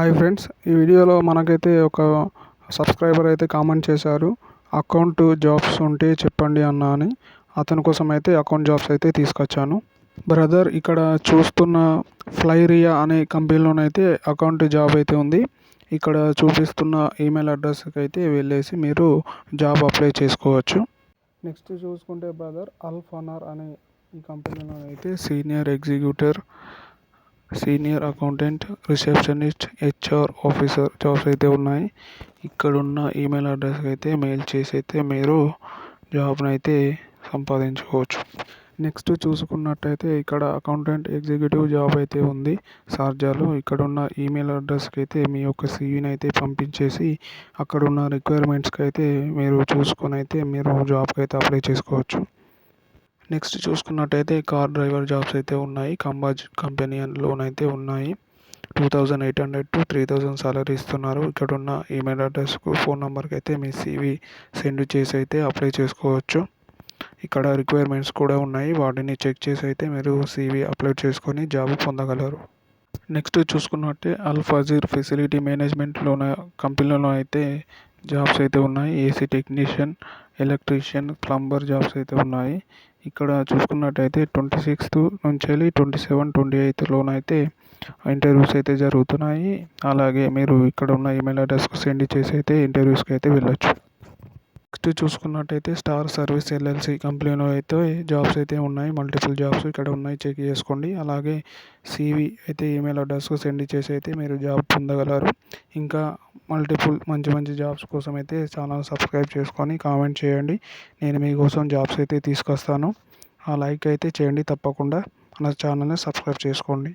Hi friends ఈ వీడియోలో మనకైతే ఒక సబ్స్క్రైబర్ అయితే కామెంట్ చేశారు. అకౌంట్ జాబ్స్ ఉంటే చెప్పండి అన్న అని. అతని కోసం అయితే అకౌంట్ జాబ్స్ అయితే తీసుకొచ్చాను. బ్రదర్ ఇక్కడ చూస్తున్న ఫ్లైరియా అనే కంపెనీలోనైతే అకౌంట్ జాబ్ అయితే ఉంది. ఇక్కడ చూపిస్తున్న ఈమెయిల్ అడ్రస్కి అయితే వెళ్ళేసి మీరు జాబ్ అప్లై చేసుకోవచ్చు. నెక్స్ట్ చూసుకుంటే బ్రదర్ అల్ఫానర్ అనే ఈ కంపెనీలో అయితే senior executive senior accountant receptionist HR officer jobs అయితే ఉన్నాయి. ఇక్కడ ఉన్న ఈమెయిల్ అడ్రస్కి అయితే మెయిల్ చేసి అయితే మీరు జాబ్ని అయితే సంపాదించుకోవచ్చు. నెక్స్ట్ చూసుకున్నట్టయితే ఇక్కడ అకౌంటెంట్ ఎగ్జిక్యూటివ్ జాబ్ అయితే ఉంది. సార్జాలు ఇక్కడ ఉన్న ఈమెయిల్ అడ్రస్కి అయితే మీ యొక్క సీవీని అయితే పంపించేసి అక్కడ ఉన్న రిక్వైర్మెంట్స్కి అయితే మీరు చూసుకొని అయితే మీరు జాబ్కి అయితే అప్లై చేసుకోవచ్చు. నెక్స్ట్ చూసుకున్నట్టయితే కార్ డ్రైవర్ జాబ్స్ అయితే ఉన్నాయి. కంబాజ్ కంపెనీ లోనైతే ఉన్నాయి. Two thousand eight hundred to three thousand salary ఇస్తున్నారు. ఇక్కడ ఉన్న ఈమెయిల్ అడ్రస్కు ఫోన్ నెంబర్కి అయితే మీ సీవీ సెండ్ చేసి అయితే అప్లై చేసుకోవచ్చు. ఇక్కడ రిక్వైర్మెంట్స్ కూడా ఉన్నాయి. వాటిని చెక్ చేసి అయితే మీరు సీవీ అప్లోడ్ చేసుకొని జాబ్ పొందగలరు. నెక్స్ట్ చూసుకున్నట్టే అల్ఫాజీర్ ఫెసిలిటీ మేనేజ్మెంట్లోన కంపెనీలో అయితే జాబ్స్ అయితే ఉన్నాయి. AC technician electrician plumber jobs అయితే ఉన్నాయి. ఇక్కడ చూసుకున్నట్టయితే ట్వంటీ సిక్స్త్ నుంచి వెళ్ళి ట్వంటీ సెవెన్ ట్వంటీ ఎయిత్లోనైతే ఇంటర్వ్యూస్ అయితే జరుగుతున్నాయి. అలాగే మీరు ఇక్కడ ఉన్న ఈమెయిల్ అడ్రస్కి సెండ్ చేసి అయితే ఇంటర్వ్యూస్కి అయితే వెళ్ళొచ్చు. నెక్స్ట్ చూసుకున్నట్టయితే స్టార్ సర్వీస్ ఎల్ఎల్సి కంపెనీలో అయితే జాబ్స్ అయితే ఉన్నాయి. మల్టిపుల్ జాబ్స్ ఇక్కడ ఉన్నాయి. చెక్ చేసుకోండి. అలాగే సివి అయితే ఈమెయిల్ అడ్రస్కు సెండ్ చేసి అయితే మీరు జాబ్ పొందగలరు. ఇంకా మల్టిపుల్ మంచి మంచి జాబ్స్ కోసం అయితే ఛానల్ సబ్స్క్రైబ్ చేసుకొని కామెంట్ చేయండి. నేను మీకోసం జాబ్స్ అయితే తీసుకొస్తాను. ఆ లైక్ అయితే చేయండి తప్పకుండా. నా ఛానల్ని సబ్స్క్రైబ్ చేసుకోండి.